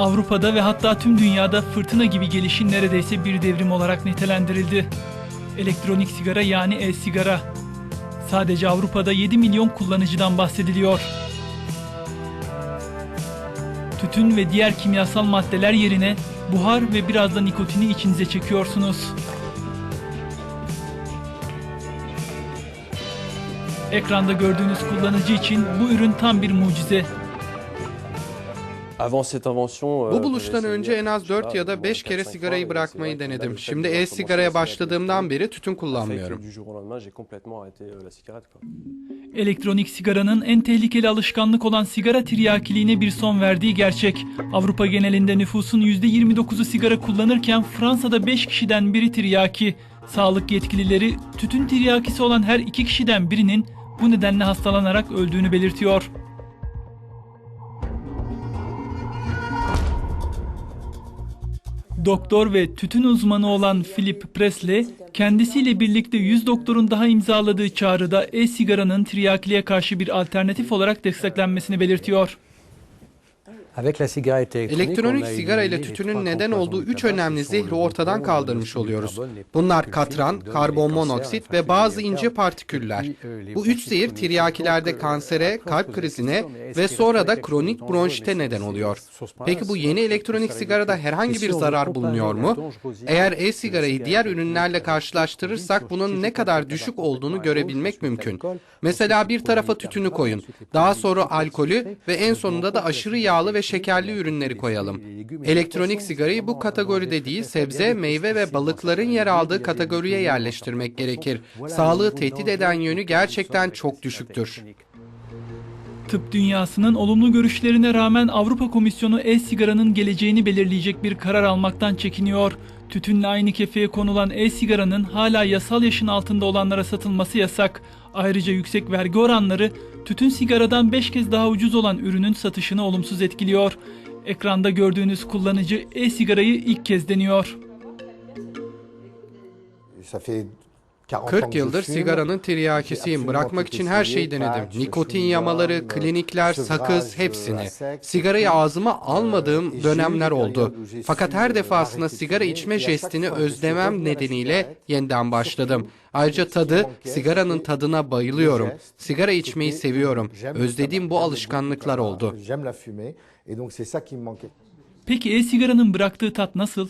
Avrupa'da ve hatta tüm dünyada fırtına gibi gelişin neredeyse bir devrim olarak nitelendirildi. Elektronik sigara yani e-sigara. Sadece Avrupa'da 7 milyon kullanıcıdan bahsediliyor. Tütün ve diğer kimyasal maddeler yerine buhar ve biraz da nikotini içinize çekiyorsunuz. Ekranda gördüğünüz kullanıcı için bu ürün tam bir mucize. Bu buluştan önce en az 4 ya da 5 kere sigarayı bırakmayı denedim. Şimdi e-sigaraya başladığımdan beri tütün kullanmıyorum. Elektronik sigaranın en tehlikeli alışkanlık olan sigara tiryakiliğine bir son verdiği gerçek. Avrupa genelinde nüfusun %29'u sigara kullanırken Fransa'da 5 kişiden biri tiryaki. Sağlık yetkilileri tütün tiryakisi olan her iki kişiden birinin bu nedenle hastalanarak öldüğünü belirtiyor. Doktor ve tütün uzmanı olan Philip Presley, kendisiyle birlikte 100 doktorun daha imzaladığı çağrıda e-sigaranın tiryakiliğe karşı bir alternatif olarak desteklenmesini belirtiyor. Elektronik sigara ile tütünün neden olduğu üç önemli zehri ortadan kaldırmış oluyoruz. Bunlar katran, karbon monoksit ve bazı ince partiküller. Bu üç zehir tiryakilerde kansere, kalp krizine ve sonra da kronik bronşite neden oluyor. Peki bu yeni elektronik sigarada herhangi bir zarar bulunuyor mu? Eğer e-sigarayı diğer ürünlerle karşılaştırırsak bunun ne kadar düşük olduğunu görebilmek mümkün. Mesela bir tarafa tütünü koyun, daha sonra alkolü ve en sonunda da aşırı yağlı ve şekerli ürünleri koyalım. Elektronik sigarayı bu kategoride değil, sebze, meyve ve balıkların yer aldığı kategoriye yerleştirmek gerekir. Sağlığı tehdit eden yönü gerçekten çok düşüktür. Tıp dünyasının olumlu görüşlerine rağmen Avrupa Komisyonu e-sigaranın geleceğini belirleyecek bir karar almaktan çekiniyor. Tütünle aynı kefeye konulan e-sigaranın hala yasal yaşın altında olanlara satılması yasak. Ayrıca yüksek vergi oranları tütün sigaradan 5 kez daha ucuz olan ürünün satışını olumsuz etkiliyor. Ekranda gördüğünüz kullanıcı e-sigarayı ilk kez deniyor. 40 yıldır sigaranın tiryakisiyim. Bırakmak için her şeyi denedim. Nikotin yamaları, klinikler, sakız hepsini. Sigarayı ağzıma almadığım dönemler oldu. Fakat her defasında sigara içme jestini özlemem nedeniyle yeniden başladım. Ayrıca tadı, sigaranın tadına bayılıyorum. Sigara içmeyi seviyorum. Özlediğim bu alışkanlıklar oldu. Peki e-sigaranın bıraktığı tat nasıl?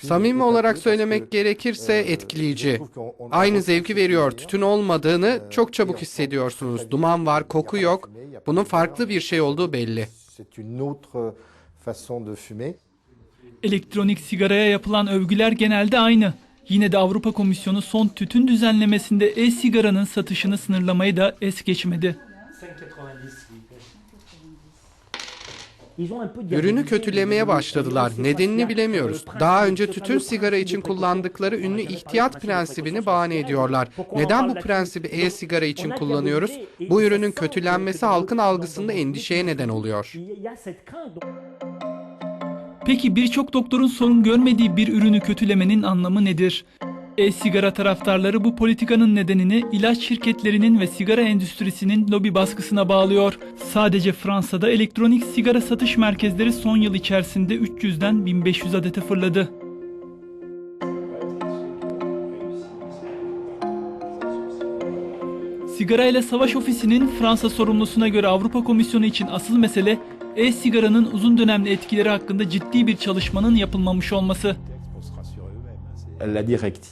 Samimi olarak söylemek gerekirse etkileyici. Aynı zevki veriyor. Tütün olmadığını çok çabuk hissediyorsunuz. Duman var, koku yok. Bunun farklı bir şey olduğu belli. Elektronik sigaraya yapılan övgüler genelde aynı. Yine de Avrupa Komisyonu son tütün düzenlemesinde e-sigaranın satışını sınırlamayı da es geçmedi. Ürünü kötülemeye başladılar. Nedenini bilemiyoruz. Daha önce tütün sigara için kullandıkları ünlü ihtiyat prensibini bahane ediyorlar. Neden bu prensibi e-sigara için kullanıyoruz? Bu ürünün kötülenmesi halkın algısında endişeye neden oluyor. Peki birçok doktorun sorun görmediği bir ürünü kötülemenin anlamı nedir? E-sigara taraftarları bu politikanın nedenini ilaç şirketlerinin ve sigara endüstrisinin lobi baskısına bağlıyor. Sadece Fransa'da elektronik sigara satış merkezleri son yıl içerisinde 300'den 1500 adete fırladı. Sigara ile Savaş Ofisi'nin Fransa sorumlusuna göre Avrupa Komisyonu için asıl mesele e-sigaranın uzun dönemli etkileri hakkında ciddi bir çalışmanın yapılmamış olması.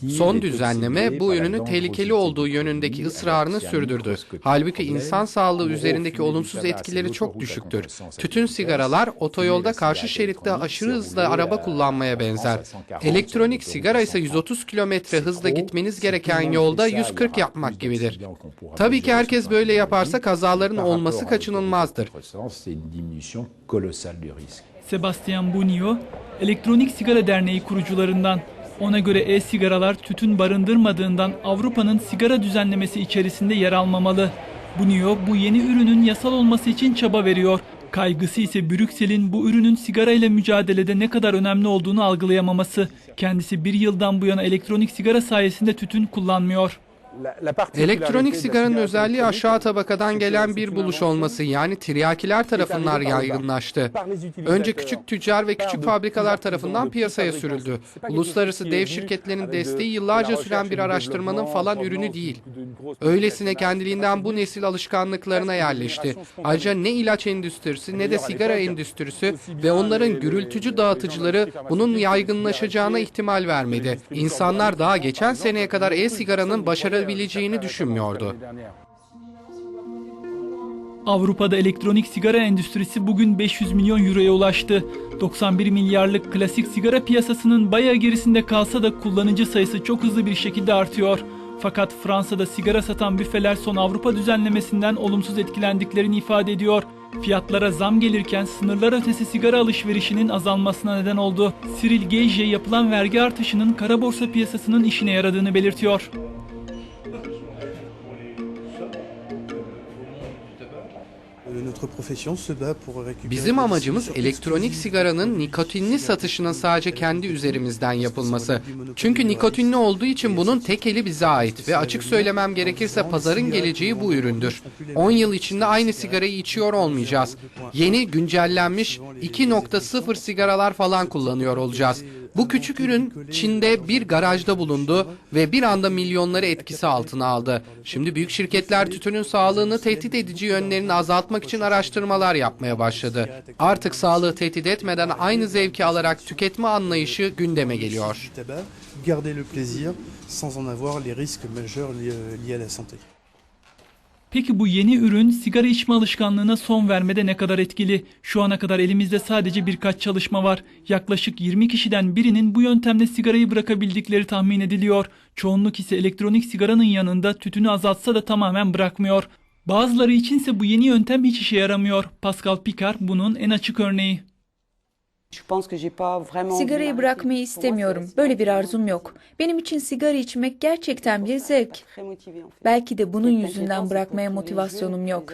Son düzenleme bu ürünün tehlikeli olduğu yönündeki ısrarını sürdürdü. Halbuki insan sağlığı üzerindeki olumsuz etkileri çok düşüktür. Tütün sigaralar otoyolda karşı şeritte aşırı hızla araba kullanmaya benzer. Elektronik sigara ise 130 kilometre hızla gitmeniz gereken yolda 140 yapmak gibidir. Tabii ki herkes böyle yaparsa kazaların olması kaçınılmazdır. Sebastian Bunio, Elektronik Sigara Derneği kurucularından. Ona göre e-sigaralar tütün barındırmadığından Avrupa'nın sigara düzenlemesi içerisinde yer almamalı. Bunio bu yeni ürünün yasal olması için çaba veriyor. Kaygısı ise Brüksel'in bu ürünün sigara ile mücadelede ne kadar önemli olduğunu algılayamaması. Kendisi bir yıldan bu yana elektronik sigara sayesinde tütün kullanmıyor. Elektronik sigaranın özelliği aşağı tabakadan gelen bir buluş olması yani tiryakiler tarafından yaygınlaştı. Önce küçük tüccar ve küçük fabrikalar tarafından piyasaya sürüldü. Uluslararası dev şirketlerin desteği yıllarca süren bir araştırmanın falan ürünü değil. Öylesine kendiliğinden bu nesil alışkanlıklarına yerleşti. Ayrıca ne ilaç endüstrisi ne de sigara endüstrisi ve onların gürültücü dağıtıcıları bunun yaygınlaşacağına ihtimal vermedi. İnsanlar daha geçen seneye kadar e-sigaranın başarabileceğini düşünmüyordu. Avrupa'da elektronik sigara endüstrisi bugün 500 milyon euroya ulaştı. 91 milyarlık klasik sigara piyasasının bayağı gerisinde kalsa da kullanıcı sayısı çok hızlı bir şekilde artıyor. Fakat Fransa'da sigara satan büfeler son Avrupa düzenlemesinden olumsuz etkilendiklerini ifade ediyor. Fiyatlara zam gelirken sınırlar ötesi sigara alışverişinin azalmasına neden oldu. Cyril Gage yapılan vergi artışının kara borsa piyasasının işine yaradığını belirtiyor. Bizim amacımız elektronik sigaranın nikotinli satışının sadece kendi üzerimizden yapılması. Çünkü nikotinli olduğu için bunun tek eli bize ait ve açık söylemem gerekirse pazarın geleceği bu üründür. 10 yıl içinde aynı sigarayı içiyor olmayacağız. Yeni güncellenmiş 2.0 sigaralar falan kullanıyor olacağız. Bu küçük ürün Çin'de bir garajda bulundu ve bir anda milyonları etkisi altına aldı. Şimdi büyük şirketler tütünün sağlığını tehdit edici yönlerini azaltmak için araştırmalar yapmaya başladı. Artık sağlığı tehdit etmeden aynı zevki alarak tüketme anlayışı gündeme geliyor. Garder le plaisir sans en avoir les risques majeurs liés, à la santé. Peki bu yeni ürün sigara içme alışkanlığına son vermede ne kadar etkili? Şu ana kadar elimizde sadece birkaç çalışma var. Yaklaşık 20 kişiden birinin bu yöntemle sigarayı bırakabildikleri tahmin ediliyor. Çoğunluk ise elektronik sigaranın yanında tütünü azaltsa da tamamen bırakmıyor. Bazıları içinse bu yeni yöntem hiç işe yaramıyor. Pascal Picard bunun en açık örneği. Sigarayı bırakmayı istemiyorum. Böyle bir arzum yok. Benim için sigara içmek gerçekten bir zevk. Belki de bunun yüzünden bırakmaya motivasyonum yok.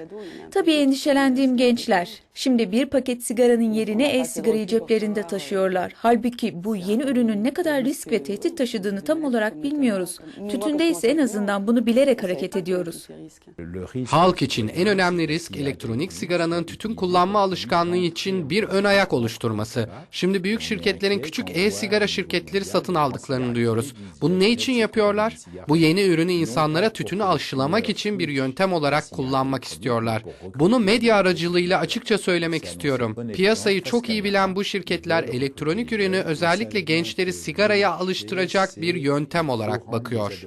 Tabii endişelendiğim gençler. Şimdi bir paket sigaranın yerine e-sigarayı ceplerinde taşıyorlar. Halbuki bu yeni ürünün ne kadar risk ve tehdit taşıdığını tam olarak bilmiyoruz. Tütünde ise en azından bunu bilerek hareket ediyoruz. Halk için en önemli risk elektronik sigaranın tütün kullanma alışkanlığı için bir ön ayak oluşturması. Şimdi büyük şirketlerin küçük e-sigara şirketleri satın aldıklarını duyuyoruz. Bunu ne için yapıyorlar? Bu yeni ürünü insanlara tütünü aşılamak için bir yöntem olarak kullanmak istiyorlar. Bunu medya aracılığıyla açıkça söylemek istiyorum. Piyasayı çok iyi bilen bu şirketler elektronik ürünü özellikle gençleri sigaraya alıştıracak bir yöntem olarak bakıyor.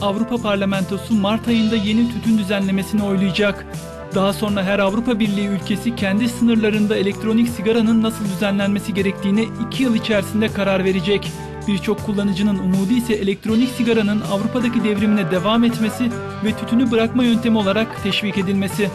Avrupa Parlamentosu Mart ayında yeni tütün düzenlemesini oylayacak. Daha sonra her Avrupa Birliği ülkesi kendi sınırlarında elektronik sigaranın nasıl düzenlenmesi gerektiğine 2 yıl içerisinde karar verecek. Birçok kullanıcının umudu ise elektronik sigaranın Avrupa'daki devrimine devam etmesi ve tütünü bırakma yöntemi olarak teşvik edilmesi.